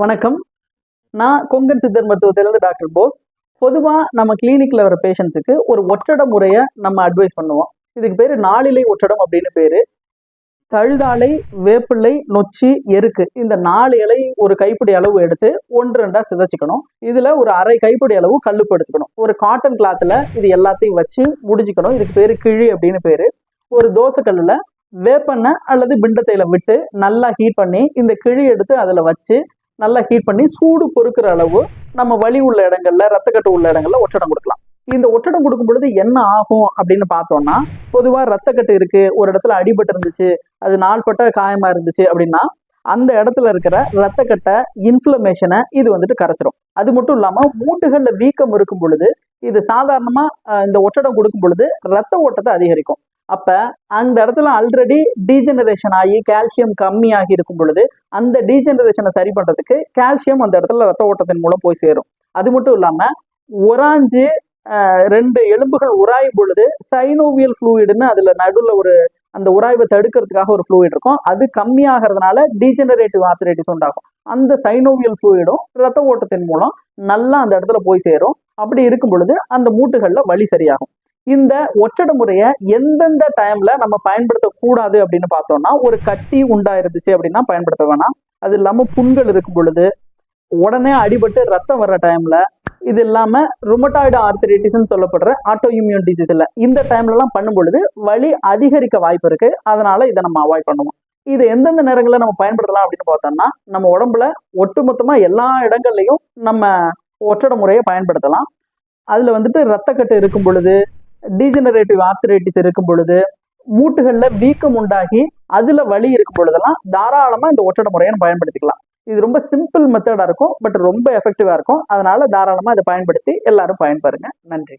வணக்கம். நான் கொங்கன் சித்தர் மருத்துவத்திலேருந்து டாக்டர் போஸ். பொதுவாக நம்ம கிளினிக்கில் வர பேஷண்ட்ஸுக்கு ஒரு ஒற்றட முறையை நம்ம அட்வைஸ் பண்ணுவோம். இதுக்கு பேர் நாளிலை ஒற்றடம் அப்படின்னு பேர். தழுதாலை வேப்பிள்ளை நொச்சி எருக்கு. இந்த நாலு இலை ஒரு கைப்பிடி அளவு எடுத்து ஒன்று ரெண்டாக சிதைச்சிக்கணும். இதில் ஒரு அரை கைப்பிடி அளவு கல்லுப்பு எடுத்துக்கணும். ஒரு காட்டன் கிளாத்தில் இது எல்லாத்தையும் வச்சு முடிஞ்சுக்கணும். இதுக்கு பேர் கிழி அப்படின்னு பேர். ஒரு தோசைக்கல்லில் வேப்பெண்ணெய் அல்லது பிண்டத்தையில் விட்டு நல்லா ஹீட் பண்ணி இந்த கிழி எடுத்து அதில் வச்சு நல்லா ஹீட் பண்ணி சூடு பொறுக்கிற அளவு நம்ம வலி உள்ள இடங்கள்ல ரத்தக்கட்டு உள்ள இடங்கள்ல ஒற்றடம் கொடுக்கலாம். இந்த ஒற்றடம் கொடுக்கும் பொழுது என்ன ஆகும் அப்படின்னு பார்த்தோம்னா பொதுவாக ரத்தக்கட்டு இருக்கு ஒரு இடத்துல அடிபட்டு இருந்துச்சு அது நாள்பட்ட காயமா இருந்துச்சு அப்படின்னா அந்த இடத்துல இருக்கிற ரத்தக்கட்டை இன்ஃப்ளமேஷனை இது வந்துட்டு கரைச்சிரும். அது மட்டும் இல்லாம மூட்டுகளில் வீக்கம் இருக்கும் பொழுது இது சாதாரணமா இந்த ஒற்றடம் கொடுக்கும் பொழுது ரத்த ஓட்டத்தை அதிகரிக்கும். அப்ப அந்த இடத்துல ஆல்ரெடி டீஜெனரேஷன் ஆகி கால்சியம் கம்மியாகி இருக்கும் பொழுது அந்த டீஜெனரேஷனை சரி பண்றதுக்கு கால்சியம் அந்த இடத்துல ரத்த ஓட்டத்தின் மூலம் போய் சேரும். அது மட்டும் இல்லாம உராஞ்சு ரெண்டு எலும்புகள் உராயும் பொழுது சைனோவியல் ஃப்ளூயிடுன்னு அதுல நடுவில் ஒரு அந்த உராய்வை தடுக்கிறதுக்காக ஒரு ஃப்ளூயிட் இருக்கும். அது கம்மியாகிறதுனால டீஜெனரேட்டிவ் ஆர்த்தரைட்டிஸ் உண்டாகும். அந்த சைனோவியல் ஃப்ளூயிடும் ரத்த ஓட்டத்தின் மூலம் நல்லா அந்த இடத்துல போய் சேரும். அப்படி இருக்கும் பொழுது அந்த மூட்டுகளில் வலி சரியாகும். இந்த ஒற்றட முறையை எந்தெந்த டைம்ல நம்ம பயன்படுத்தக்கூடாது அப்படின்னு பார்த்தோம்னா ஒரு கட்டி உண்டா இருந்துச்சு அப்படின்னா பயன்படுத்த வேணாம். அது இல்லாம புண்கள் இருக்கும் பொழுது உடனே அடிபட்டு ரத்தம் வர்ற டைம்ல இது இல்லாம ருமட்டாய்டு ஆர்த்தரைட்டிஸ்னு சொல்லப்படுற ஆட்டோ இம்யூன் டிசீஸ்ல இந்த டைம்ல எல்லாம் பண்ணும் பொழுது வலி அதிகரிக்க வாய்ப்பு இருக்கு. அதனால இதை நம்ம அவாய்ட் பண்ணுவோம். இது எந்தெந்த நேரங்களில் நம்ம பயன்படுத்தலாம் அப்படின்னு பார்த்தோம்னா நம்ம உடம்புல ஒட்டுமொத்தமா எல்லா இடங்கள்லையும் நம்ம ஒற்றட முறையை பயன்படுத்தலாம். அதுல வந்துட்டு ரத்தக்கட்டு இருக்கும் பொழுது டீஜெனரேட்டிவ் ஆர்த்தரைட்டிஸ் இருக்கும் பொழுது மூட்டுகள்ல வீக்கம் உண்டாகி அதுல வலி இருக்கும் பொழுதெல்லாம் தாராளமா இந்த ஒற்றடை முறையை நம்ம பயன்படுத்திக்கலாம். இது ரொம்ப சிம்பிள் மெத்தடா இருக்கும் பட் ரொம்ப எஃபெக்டிவா இருக்கும். அதனால தாராளமா இதை பயன்படுத்தி எல்லாரும் பயன்பெறுங்க நன்றி.